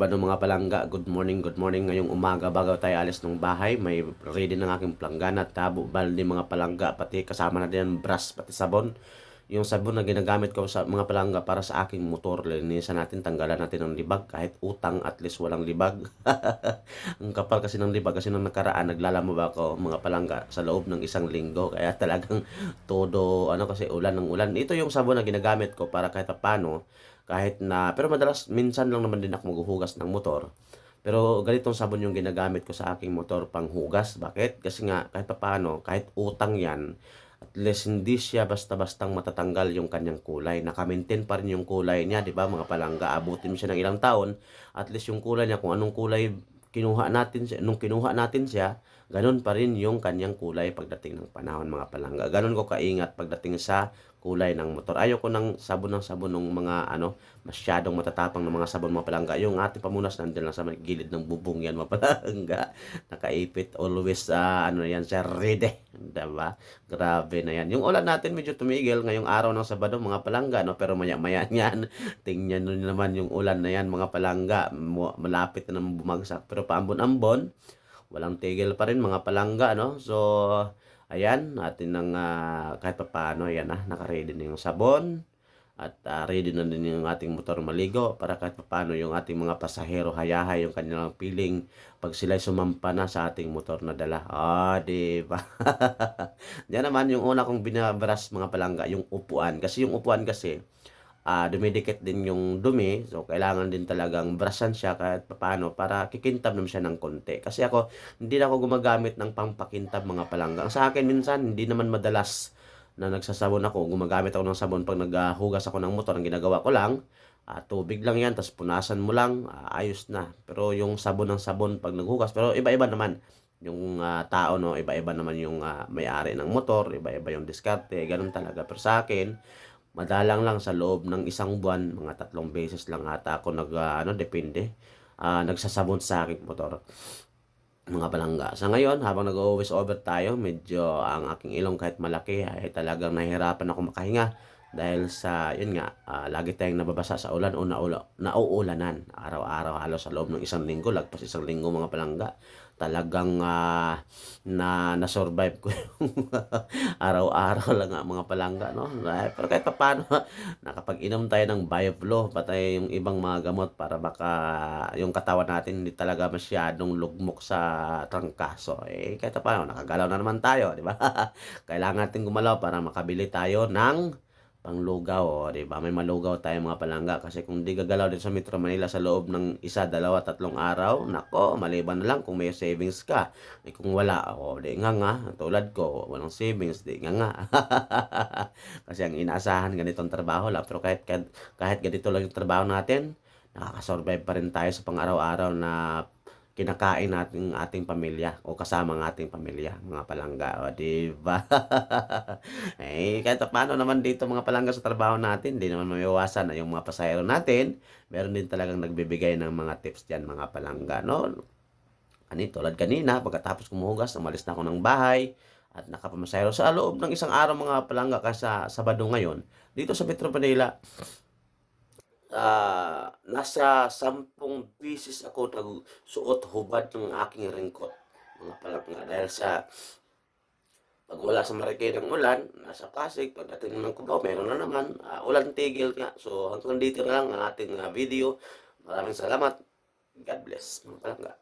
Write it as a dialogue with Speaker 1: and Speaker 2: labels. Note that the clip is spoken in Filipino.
Speaker 1: Sabado mga palangga, good morning, good morning. Ngayong umaga bago tayo alis ng bahay, may ready ng aking planggana, tabo, balde, mga palangga, pati kasama na din ang brush, pati sabon. Yung sabon na ginagamit ko sa mga palangga para sa aking motor, linisan natin, tanggalan natin ng libag, kahit utang, at least walang libag. ang kapal kasi ng libag, kasi nung nakaraan, naglalamove ako mga palangga sa loob ng isang linggo, kaya talagang todo, ano kasi ulan ng ulan. Ito yung sabon na ginagamit ko para kahit paano, kahit na, pero madalas, minsan lang naman din ako maghuhugas ng motor. Pero ganitong sabon yung ginagamit ko sa aking motor pang hugas. Bakit? Kasi nga, kahit paano, kahit utang yan, at least hindi siya basta-bastang matatanggal yung kanyang kulay. Naka-maintain pa rin yung kulay niya, di ba mga palangga? Abutin siya ng ilang taon, at least yung kulay niya, kung anong kulay kinuha natin siya, nung kinuha natin siya, ganun pa rin yung kanyang kulay pagdating ng panahon mga palangga. Ganun ko kaingat pagdating sa kulay ng motor. Ayoko ng sabon ng sabon ng mga ano, masyadong matatapang ng mga sabon mga palangga. Yung ating pamunas nandiyan lang sa gilid ng bubong yan mga palangga. Nakaipit always uh, ano yan siya ready. Diba? Grabe na yan. Yung ulan natin medyo tumigil ngayong araw ng Sabado mga palangga no pero maya-maya yan. Tingnan nyo naman yung ulan na yan mga palangga. Malapit na naman bumagsak. Pero paambon-ambon, walang tigil pa rin mga palangga no. So ayan, natin ng ah, kahit pa paano ayan na naka-ready na yung sabon at ah, ready na din yung ating motor maligo para kahit pa paano yung ating mga pasahero hayahay yung kanilang feeling pag sila sumampa na sa ating motor na dala. Ah, di ba? Yan naman yung una kong binabras mga palangga, yung upuan. Kasi yung upuan kasi, ah dumidikit din yung dumi. So, kailangan din talagang brasan siya kahit paano para kikintab naman siya ng konti. Kasi ako, hindi na ako gumagamit ng pampakintab mga palangga. Sa akin minsan, hindi naman madalas na nagsasabon ako. Gumagamit ako ng sabon pag naghugas ako ng motor. Ang ginagawa ko lang, ah, tubig lang yan, tapos punasan mo lang, ah, ayos na. Pero yung sabon ng sabon pag naghugas, pero iba-iba naman yung ah, tao no iba-iba naman yung ah, may-ari ng motor iba-iba yung diskarte ganun talaga pero sa akin madalang lang sa loob ng isang buwan mga tatlong beses lang ata ako nag ah, ano depende ah, nagsasabon sa aking motor mga palangga. Sa ngayon, habang nag-always over tayo, medyo ang aking ilong kahit malaki ay talagang nahihirapan ako makahinga dahil sa, yun nga, ah, lagi tayong nababasa sa ulan o naula, nauulanan. Araw-araw halos sa loob ng isang linggo, lagpas isang linggo mga palangga. Talagang ah, na na-survive ko araw-araw lang nga mga palangga, no? Pero kahit pa paano, nakapag-inom tayo ng Bioflow, patay yung ibang mga gamot para baka yung katawan natin hindi talaga masyadong lugmok sa trangkaso. Eh, kahit pa paano, nakagalaw na naman tayo, di ba? Kailangan natin gumalaw para makabili tayo ng panglugaw, o, di ba? May malugaw tayo mga palangga kasi kung di gagalaw din sa Metro Manila sa loob ng isa, dalawa, tatlong araw, nako, maliban na lang kung may savings ka. Eh, kung wala, o, di nga nga, tulad ko, walang savings, di nga nga. kasi ang inaasahan ganitong trabaho lang, pero kahit, kahit, kahit ganito lang yung trabaho natin, nakakasurvive pa rin tayo sa pang-araw-araw na kinakain natin ating pamilya o kasama ng ating pamilya, mga palangga, o di ba? eh, kahit paano naman dito mga palangga sa trabaho natin, hindi naman maiwasan na yung mga pasahero natin, meron din talagang nagbibigay ng mga tips diyan mga palangga, no? Ani, tulad kanina, pagkatapos kumuhugas, umalis na ako ng bahay, at nakapamasahero sa loob ng isang araw mga palangga kasi sa Sabado ngayon, dito sa Metro Manila, ah, nasa sampung bisis ako nagsuot hubad ng aking ringkot. Mga palangga dahil sa pag wala sa Marikina ng ulan, nasa Pasig, pagdating ng Cubao, meron na naman, ah, ulan tigil nga. So hanggang dito na lang ang ating ah, video. Maraming salamat. God bless mga palangga.